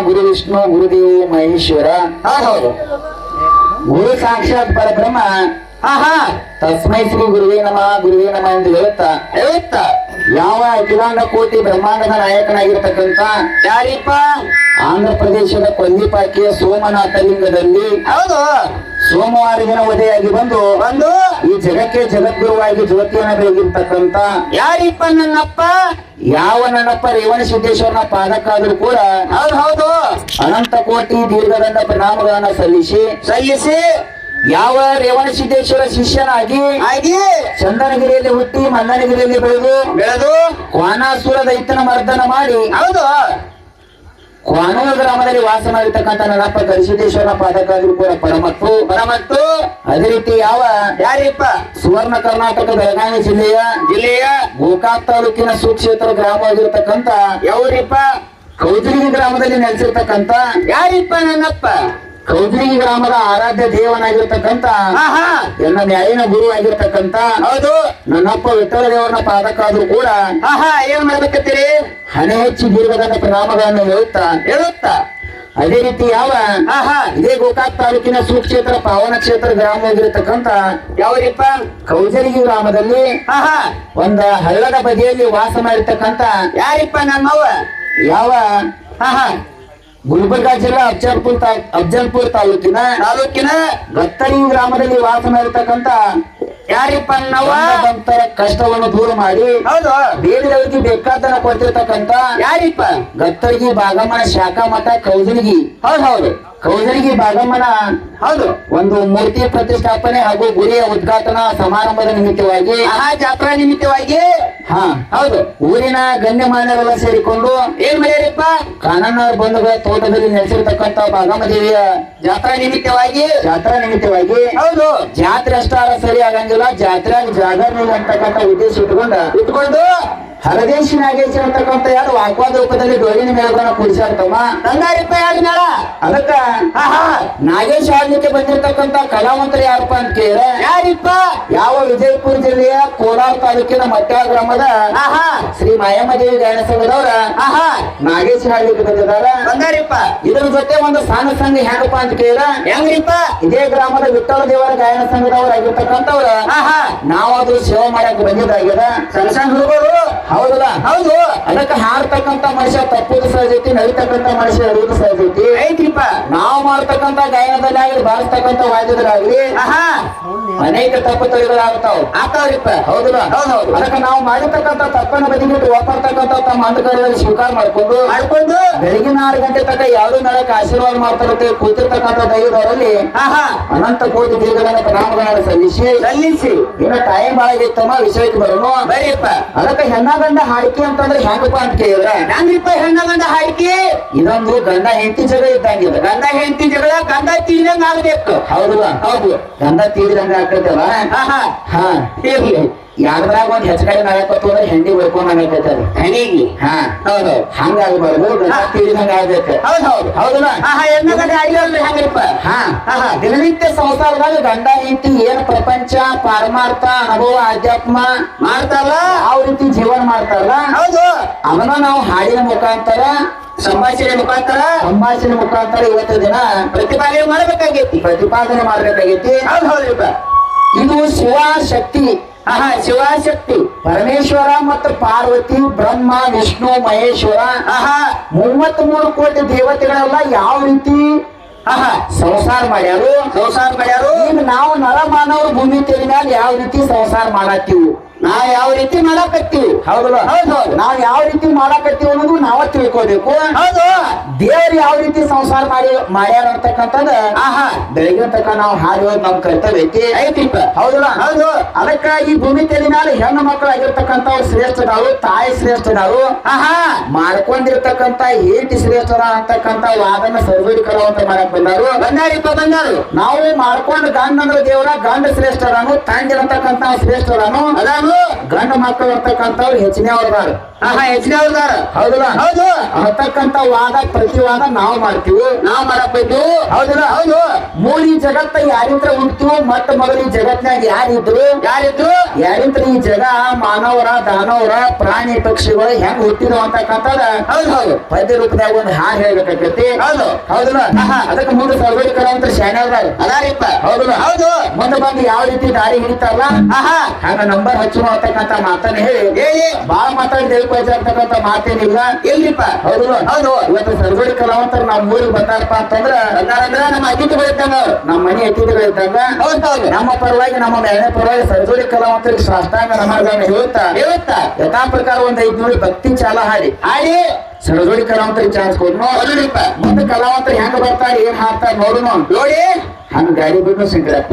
ಗುರು ವಿಷ್ಣು ಗುರುದೇವ ಮಹೇಶ್ವರ. ಹೌದು ಗುರು ಸಾಕ್ಷಾತ್ ಪರಬ್ರಹ್ಮ. ಆಹಾ. ತಸ್ಮೈ ಶ್ರೀ ಗುರುವೇ ನಮಃ ಗುರುವೇ ನಮಃ ಎಂದು ಹೇಳುತ್ತಾ? ಹೇಳುತ್ತಾ? ಯಾವ ಅಖಿಲಾಂಡ ಕೋಟಿ ಬ್ರಹ್ಮಾಂಡದ ನಾಯಕನಾಗಿರ್ತಕ್ಕಂತ ಯಾರಿಪ್ಪ? ಆಂಧ್ರ ಪ್ರದೇಶದ ಕೊಲ್ಲಿಪಾಕಿಯ ಸೋಮನಾಥ ಲಿಂಗದಲ್ಲಿ ಹೌದು. ಸೋಮವಾರ ದಿನ ಉದಯಾಗಿ ಬಂದು ಬಂದು ಈ ಜಗಕ್ಕೆ ಜಗದ್ಗುರುವಾಗಿ ಜ್ಯೋತಿಯನ್ನು ಬೆಳಗಿರ್ತಕ್ಕಂತ ಯಾರಿಪ್ಪ ನನ್ನಪ್ಪ? ಯಾವ ನನ್ನಪ್ಪ ರೇವಣ ಸಿದ್ದೇಶ್ವರನ ಪಾದಕ್ಕಾದರೂ ಕೂಡ ಹೌದು ಹೌದು. ಅನಂತ ಕೋಟಿ ದೀರ್ಘದಂಡ ಪ್ರಣಾಮಗಳನ್ನ ಸಲ್ಲಿಸಿ ಸಲ್ಲಿಸಿ ಯಾವ ರೇವಣ ಸಿದ್ದೇಶ್ವರ ಶಿಷ್ಯನಾಗಿ ಆಗಿ ಚಂದನಗಿರಿಯಲ್ಲಿ ಹುಟ್ಟಿ ಮಂದನಗಿರಿಯಲ್ಲಿ ಬೆಳೆದು ಬೆಳೆದು ಕ್ವಾನಾಸುರ ದೈತನ ಮರ್ದನ ಮಾಡಿ ಹೌದು. ಕ್ವಾನೂರ ಗ್ರಾಮದಲ್ಲಿ ವಾಸ ಮಾಡಿರ್ತಕ್ಕಂಥ ನನ್ನಪ್ಪ ಕರಿಸಿದ್ದೇಶ್ವರನ ಪಾದಕಾದ್ರೂ ಕೂಡ ಪರಮತ್ತು. ಪರಮತ್ತು. ಅದೇ ರೀತಿ ಯಾವ? ಯಾರಿಪ್ಪ? ಸುವರ್ಣ ಕರ್ನಾಟಕ ಬೆಳಗಾವಿ ಜಿಲ್ಲೆಯ ಜಿಲ್ಲೆಯ? ಗೋಕಾಕ್ ತಾಲೂಕಿನ ಸುಕ್ಷೇತ್ರ ಗ್ರಾಮವಾಗಿರ್ತಕ್ಕಂಥ ಯಾವ್ರಿಪ್ಪ? ಕೌದ್ರಿಗಿ ಗ್ರಾಮದಲ್ಲಿ ನೆಲೆಸಿರ್ತಕ್ಕಂಥ ಯಾರಿಪ್ಪ ನನ್ನಪ್ಪ? ಕೌದ್ರಿಗಿ ಗ್ರಾಮದ ಆರಾಧ್ಯ ದೇವನಾಗಿರ್ತಕ್ಕಂತ ಆಹಾ. ನನ್ನ ಎಲ್ಲ ನ್ಯಾಯಿನ ಗುರು ಆಗಿರ್ತಕ್ಕಂಥ ಹೌದು. ನನ್ನಪ್ಪ ವಿಠಲ ದೇವರನ ಪಾದಕ್ಕಾದ್ರೂ ಕೂಡ ಆಹಾ ಏನ್ ಮಾಡ್ಬೇಕತ್ತೀರಿ ಹಣೆ ಹೆಚ್ಚಿ ದೀರ್ಘದಂಡ ಪ್ರಣಾಮಗಳನ್ನು ಹೇಳುತ್ತಾ? ಹೇಳುತ್ತ? ಅದೇ ರೀತಿ ಯಾವ ಆಹಾ. ಇದೇ ಗೋಕಾಕ್ ತಾಲೂಕಿನ ಸುಕ್ಷೇತ್ರ ಪಾವನ ಕ್ಷೇತ್ರ ಗ್ರಾಮವಾಗಿರತಕ್ಕಂತ ಯಾವ್ರಿಪ್ಪ? ಕೌಜಲಗಿ ಗ್ರಾಮದಲ್ಲಿ ಆಹಾ. ಒಂದ ಹಳ್ಳದ ಬದಿಯಲ್ಲಿ ವಾಸ ಮಾಡಿರ್ತಕ್ಕಂತ ಯಾರಿಪ್ಪ ನಮ್ಮವ ಯಾವ ಆಹಾ. ಗುಲ್ಬರ್ಗ ಜಿಲ್ಲಾ ಅಫ್ಜಲ್ಪುರ್ ತಾ ಅಫ್ಜಲ್ಪುರ್ ತಾಲೂಕಿನ ತಾಲೂಕಿನ ಗತ್ತರಿ ಗ್ರಾಮದಲ್ಲಿ ವಾಸ ಮಾಡಿರ್ತಕ್ಕಂಥ ಯಾರಿಪ್ಪ ಕಷ್ಟವನ್ನು ದೂರ ಮಾಡಿ ಹೌದು. ಬೇರೆಯವರಿಗೆ ಬೇಕಾದನ ಕೊಟ್ಟಿರ್ತಕ್ಕಂತ ಯಾರಿಪ್ಪ? ಗತ್ತರಿಗೆ ಬಾಗಮ್ಮನ ಶಾಖಾ ಮಠ ಕೌದಲ್ಗಿ ಹೌದು ಹೌದು. ಕೌಜಲಿಗಿ ಬಾಗಮ್ಮನ ಹೌದು. ಒಂದು ಮೂರ್ತಿ ಪ್ರತಿಷ್ಠಾಪನೆ ಹಾಗೂ ಗುರಿಯ ಉದ್ಘಾಟನಾ ಸಮಾರಂಭದ ನಿಮಿತ್ತವಾಗಿ. ಆ ಜಾತ್ರಾ ನಿಮಿತ್ತವಾಗಿ. ಹಾ. ಹೌದು. ಊರಿನ ಗಣ್ಯಮಾನ್ಯರೆಲ್ಲ ಸೇರಿಕೊಂಡು ಏನ್ ಮಾಡಿರಪ್ಪ ಕಾನನ ಬಂಧುಗಳ ತೋಟದಲ್ಲಿ ನೆಲೆಸಿರ್ತಕ್ಕಂತ ಬಾಗಮ್ಮ ದೇವಿಯ ಜಾತ್ರಾ ನಿಮಿತ್ತವಾಗಿ. ಜಾತ್ರಾ ನಿಮಿತ್ತವಾಗಿ. ಹೌದು. ಜಾತ್ರೆ ಅಷ್ಟಾರ ಸರಿ ಆಗಂಗಿಲ್ಲ. ಜಾತ್ರೆ ಜಾಗರಣೆ ಅಂತಕ್ಕಂಥ ಉದ್ದೇಶ ಇಟ್ಕೊಂಡ ಇಟ್ಕೊಂಡು ಹರದೇಶಿ ನಾಗೇಶ್ ಅಂತಕ್ಕಂಥ ಯಾರು ವಾಕ್ವಾದ ರೂಪದಲ್ಲಿ ಮೇಲೆ ಮೇಳಗಳನ್ನ ಕೂಡಿಸಿರ್ತಮ್ಮ ಬಂಗಾರಿಪ್ಪ ಯಾರು ಮೇಳ ಅದಕ್ಕ ಆಹಾ ನಾಗೇಶ್ ಆಡ್ಲಿಕ್ಕೆ ಬಂದಿರತಕ್ಕಂತ ಕಲಾವಂತರು ಯಾರಪ್ಪ ಅಂತ ಕೇಳಿದ್ರೆ ಯಾರಿಪ್ಪ? ಯಾವ ವಿಜಯಪುರ ಜಿಲ್ಲೆಯ ಕೋಲಾರ ತಾಲೂಕಿನ ಮಟ್ಟ ಗ್ರಾಮದ ಆಹಾ. ಶ್ರೀ ಮಾಯಮ್ಮ ದೇವಿ ಗಾಯನ ಸಂಘದವರ ಆಹಾ. ನಾಗೇಶ್ ಹಾಡ್ಲಿಕ್ಕೆ ಬಂದಿದಾರ ಬಂಗಾರಿಪ್ಪ ಇದ್ರ ಜೊತೆ ಒಂದು ಸಣ್ಣ ಸಂಘ ಹೆಂಗಪ್ಪ ಅಂತ ಕೇಳಿದ್ರೆ ಹೆಂಗ್ರಿಪ್ಪ? ಇದೇ ಗ್ರಾಮದ ವಿಠಲ ದೇವರ ಗಾಯನ ಸಂಘದವರಾಗಿರ್ತಕ್ಕಂಥವ್ರ ನಾವಾದ್ರೂ ಸೇವೆ ಮಾಡಕ್ ಬಂದಿದ್ದಾಗ್ಯದ ಸಣ್ಣ ಸಣ್ಣ ಹುಡುಗರು. ಹೌದಲ್ಲ? ಹೌದು. ಅದಕ್ಕೆ ಹಾರ್ತಕ್ಕಂತ ಮನುಷ್ಯ ತಪ್ಪುದು ಸಹಜೈತಿ ನಡಿತಕ್ಕಂತ ಮನುಷ್ಯ ಇರುವುದು ಸಹಜೈತಿ. ಐತ್ರಿಪ್ಪ ನಾವು ಮಾಡ್ತಕ್ಕಂತ ಗಾಯನದಲ್ಲಿ ಆಗಲಿ ಬಾರಿಸ್ತಕ್ಕಂತ ವಾದ್ಯದಲ್ಲಾಗ್ಲಿ ಅನೇಕ ತಪ್ಪು ತಳಿಗಳಾಗ್ತಾವ ಆಗ್ತಾವ್ರಿಪ್ಪ. ಹೌದಲ್ಲ? ಹೌದೌದು. ಅದಕ್ಕೆ ನಾವು ಮಾಡಿರ್ತಕ್ಕಂತ ತಪ್ಪನ್ನು ಬದಿಗಿಟ್ಟು ವಾಪರ್ತಕ್ಕಂತ ತಮ್ಮ ಅಂಧಕಾರದಲ್ಲಿ ಸ್ವೀಕಾರ ಮಾಡ್ಕೊಂಡು ಮಾಡ್ಕೊಂಡು. ಬೆಳಗಿನ ಆರು ಗಂಟೆ ತನಕ ಯಾರು ನಡಕ್ಕೆ ಆಶೀರ್ವಾದ ಮಾಡ್ತಾರಂತೆ ಕೂತಿರ್ತಕ್ಕಂತ ದೈವದವರಲ್ಲಿ ಅನಂತ ಕೋಟಿ ದೀರ್ಘದ ಪ್ರಣಾಮಗಳನ್ನು ಸಲ್ಲಿಸಿ ಸಲ್ಲಿಸಿ. ಇನ್ನ ಟೈಮ್ ಬಾಳಗಿತ್ತಮ್ಮ ವಿಷಯಕ್ಕೆ ಬರೋಣ ಬರೀಪ್ಪ. ಅದಕ್ಕೆ ಹೆಣ್ಣ ಗಂಡ ಹಾಯ್ಕೆ ಅಂತಂದ್ರೆ ಹೆಂಗಪ್ಪ ಅಂತ ಕೇಳಿದ್ರೆ ಹೆಂಗ್ರಿಪ್ಪ ಹೆಣ್ಣ ಬಂದ ಹಾಯ್ಕೆ ಇದೊಂದು ಗಂಡ ಹೆಂಡತಿ ಜಗ ಇದ್ದಂಗಿದೆ ಗಂಡ ಹೆಂಡತಿ ಜಗಳ ಗಂಡ ತೀರಂಗ ಆಗ್ಬೇಕು. ಹೌದಲ್ಲ ಹೌದು. ಗಂಡ ತೀರಿದಂಗ ಹಾ ಹಾ. ಹಾ. ಇರ್ಲಿ. ಯಾರ್ದ್ರಾಗ ಒಂದ್ ಹೆಚ್ಚಕಡೆ ನಾಯಕತ್ವ ಅಂದ್ರೆ ಹೆಂಡಿ ಹೊಯ್ಕೊಂಡ್ ಆಗೈತದ ಹೆಣಿಗಿ ಹಾ. ಹೌದು. ಹಂಗಾಗ್ಬಾರ್ದು ಗಂಡ ತೀರಿದಂಗ ಆಗ್ಬೇಕು ಹೌದು ಹೌದು. ಹೌದಲ್ಲ ಆಹಾ ಹೆಣ್ಣ ಗಂಡ ಹಾಡಿದ್ರೆ ಹೆಂಗ್ರಿಪ್ಪ? ಹಾ. ಆಹಾ ದಿನನಿತ್ಯ ಸಂಸಾರದಾಗ ಗಂಡ ಹೆಂಡತಿ ಏನ್ ಪ್ರಪಂಚ ಪಾರಮಾರ್ಥ ಅನುಭವ ಅಧ್ಯಾತ್ಮ ಮಾಡ್ತಾರ ಯಾವ ರೀತಿ ಜೀವನ ಮಾಡ್ತಾರಲ್ಲ? ಹೌದು. ಅವನ ನಾವು ಹಾಡಿನ ಮುಖಾಂತರ ಸಂಭಾಷಣೆ ಮುಖಾಂತರ ಸಂಭಾಷಣೆ ಮುಖಾಂತರ ಇವತ್ತು ದಿನ ಪ್ರತಿಪಾದನೆ ಮಾಡ್ಬೇಕಾಗೈತಿ. ಪ್ರತಿಪಾದನೆ ಮಾಡ್ಬೇಕಾಗೈತಿ. ಹೌದು ಹೌದು ಇದು ಶಿವ ಶಕ್ತಿ. ಆಹಾ ಶಿವಶಕ್ತಿ. ಪರಮೇಶ್ವರ ಮತ್ತು ಪಾರ್ವತಿ ಬ್ರಹ್ಮ ವಿಷ್ಣು ಮಹೇಶ್ವರ ಆಹಾ. ಮೂವತ್ತ್ ಮೂರು ಕೋಟಿ ದೇವತೆಗಳೆಲ್ಲ ಯಾವ ರೀತಿ ಆಹಾ. ಸಂಸಾರ ಮಾಡ್ಯಾರು? ಸಂಸಾರ ಮಾಡ್ಯಾರು? ಈಗ ನಾವು ನರ ಮಾನವರು ಭೂಮಿ ಮ್ಯಾಲ ಯಾವ ರೀತಿ ಸಂಸಾರ ಮಾಡತ್ತೀವಿ ನಾವ್ ಯಾವ ರೀತಿ ಮಾಡಕತ್ತೀವಿ? ಹೌದಲ್ಲ? ಹೌದು ಹೌದು. ನಾವ್ ಯಾವ ರೀತಿ ಮಾಡಕತ್ತೀವಿ ಅನ್ನೋದು ನಾವ ತಿಳ್ಕೋಬೇಕು? ಹೌದು. ದೇವ್ರು ಯಾವ ರೀತಿ ಸಂಸಾರ ಮಾಡಿ ಮಾಡ್ಯಾರ ಅಂತಕ್ಕಂಥದ್ದು ಆಹಾ. ಬೆಳಗಿನ ತಕ್ಕ ನಾವು ಹಾಡಿ ನಮ್ ಕರ್ತವ್ಯ ಐತಿ ಐತಿಪ್ಪ ಹೌದಲ್ಲ ಹೌದು ಅದಕ್ಕ ಈ ಭೂಮಿ ತೆಲಿ ಮೇಲೆ ಹೆಣ್ಣು ಮಕ್ಕಳಾಗಿರ್ತಕ್ಕಂಥವ್ರು ಶ್ರೇಷ್ಠದಾರು ತಾಯಿ ಶ್ರೇಷ್ಠದಾರು ಆಹಾ. ಮಾಡ್ಕೊಂಡಿರ್ತಕ್ಕಂಥ ಏಟಿ ಶ್ರೇಷ್ಠರ ಅಂತಕ್ಕಂಥ ವಾದನ ಸರ್ವೀಕರ ಅಂತ ಮಾಡಕ್ ಬಂದಾರು. ಬಂದಾರಿಪ್ಪ ಬಂದಾರು. ನಾವು ಮಾಡ್ಕೊಂಡು ಗಂಡ ಅಂದ್ರೆ ದೇವರ ಗಂಡ ಶ್ರೇಷ್ಠರನು ತಂದಿರತಕ್ಕಂಥ ಶ್ರೇಷ್ಠರನು ಅದಾನು. ಗಂಡ ಮಕ್ಕಳು ಇರ್ತಕ್ಕಂಥವ್ರು ಹೆಚ್ಚಿನ ಅವ್ರದಾರು ಹೌದಲ್ಲ? ಹೌದು. ಹತ್ತಕ್ಕಂತ ವಾದ ಪ್ರತಿವಾದ ನಾವು ಮಾಡ್ತೀವಿ. ನಾವು ಮಾಡಕ್ ಬೈತು ಹೌದಲ್ಲ? ಹೌದು. ಮೂಲಿ ಜಗತ್ತ ಯಾರಿಂತ್ರ ಉಂಟು ಮತ್ತ ಮೊದಲು ಜಗತ್ನಾಗ ಯಾರಿದ್ರು? ಯಾರಿದ್ರು? ಯಾರಿಂತ್ರ ಈ ಜಗ ಮಾನವರ ದಾನವರ ಪ್ರಾಣಿ ಪಕ್ಷಿಗಳು ಹೆಂಗ್ ಹುಟ್ಟಿದ್ರು ಅಂತಕ್ಕಂಥದ ಹೌದು ಹೌದು. ಪದ್ಯ ರೂಪದಾಗ ಒಂದು ಹಾಡು ಹೇಳ್ಬೇಕಾಕೈತಿ ಹೌದು. ಹೌದಲ್ಲ. ಅದಕ್ಕೆ ಮುಂದೆ ಸರ್ವೇಕರ ಅಂತ ಶಾನೆ ಅದಾರ. ಅದಾರಿಪ್ಪ. ಹೌದಲ್ಲ? ಹೌದು. ಮುಂದೆ ಬಂದು ಯಾವ ರೀತಿ ದಾರಿ ಹಿಡಿತಾರಲ್ಲ? ಆಹಾ. ಹಂಗ ನಂಬರ್ ಹಚ್ಚುವ ಅಂತಕ್ಕಂಥ ಮಾತನ್ನ ಹೇಳಿ. ಬಾಳ ಮಾತಾಡಿ ಹೇಳ್ಕೊಳ್ತಕ್ಕಂಥ ಮಾತೇನಿಲ್ಲ. ಎಲ್ಲಿಪ್ಪ ಹೌದು. ಹೌದು. ಇವತ್ತು ಸರ್ಗೋಡಿ ಕಲಾವಂತರು ನಮ್ಮ ಊರಿಗೆ ಬಂದಾರಪ್ಪ ಅಂತಂದ್ರ ಬಂದಾರಂದ್ರ ನಮ್ಮ ಅತಿಥಿಗಳು ಇದ್ದಂಗ ನಮ್ಮ ಮನೆ ಅತಿಥಿಗಳು ಇದ್ದಂಗ ಹೌದು ನಮ್ಮ ಪರವಾಗಿ ನಮ್ಮ ಮನೆ ಪರವಾಗಿ ಸರ್ಜೋಡಿ ಕಲಾವಂತರಿಗೆ ಶಾಸ್ತ್ರಾಂಗ ನಮಗನ್ನ ಹೇಳುತ್ತಾ? ಹೇಳುತ್ತಾ? ಯಥಾ ಪ್ರಕಾರ ಒಂದ್ ಐದ್ ನೋಡಿ ಭಕ್ತಿ ಚಾಲ ಹಾಡಿ. ಹಾಡಿ. ಸರ್ಜೋಡಿ ಕಲಾವಂತರಿಗೆ ಚಾನ್ಸ್ ಕೊಡ್ನು ಹೌದುರಿಪ್ಪ ಮುಂದೆ ಕಲಾವಂತರು ಹೆಂಗ ಬರ್ತಾರೆ ಏನ್ ಹಾಕ್ತಾರೆ ನೋಡುನು ನೋಡಿ. ಹಂಗ ಗಾಡಿ ಬಿಡ್ನು ಸಿಂಗ್ರಪ್ಪ